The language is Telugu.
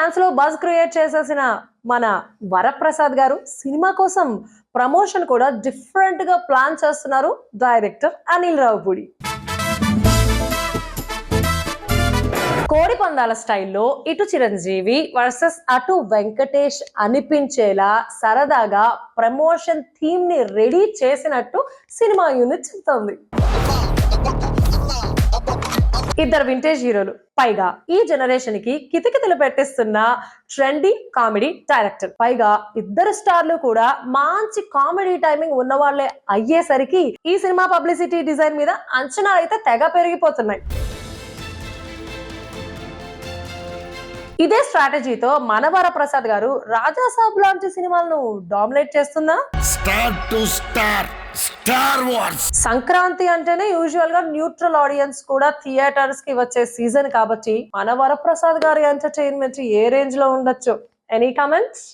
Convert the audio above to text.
ఫ్యాన్స్లో బజ్ క్రియేట్ చేసేసిన మన వరప్రసాద్ గారు సినిమా కోసం ప్రమోషన్ కూడా డిఫరెంట్గా ప్లాన్ చేస్తున్నారు డైరెక్టర్ అనిల్ రావుపూడి. కోడి పందాల స్టైల్లో ఇటు చిరంజీవి వర్సెస్ అటు వెంకటేష్ అనిపించేలా సరదాగా ప్రమోషన్ థీమ్ని రెడీ చేసినట్టు సినిమా యూనిట్ చెప్తోంది. ఇద్దరు వింటేజ్ హీరోలు. పైగా ఈ జనరేషన్కి కితకితలు పెట్టిస్తున్న ట్రెండీ కామెడీ డైరెక్టర్ పైగా ఇద్దరు స్టార్లు కూడా మంచి కామెడీ టైమింగ్ ఉన్న వాళ్ళే అయ్యేసరికి ఈ సినిమా పబ్లిసిటీ డిజైన్ మీద అంచనాలు అయితే తెగ పెరిగిపోతున్నాయి. ఇదే స్ట్రాటజీతో మనవర ప్రసాద్ గారు రాజాసాబ్ లాంటి సినిమాలను డామినేట్ చేస్తుందా star to star star wars. Sankranti అంటేనే యూజువల్గా న్యూట్రల్ ఆడియన్స్ కూడా థియేటర్స్కి వచ్చే సీజన్ కాబట్టి మన వరప్రసాద్ గారి ఎంటర్టైన్మెంట్ ఏ రేంజ్లో ఉండొచ్చు? Any comments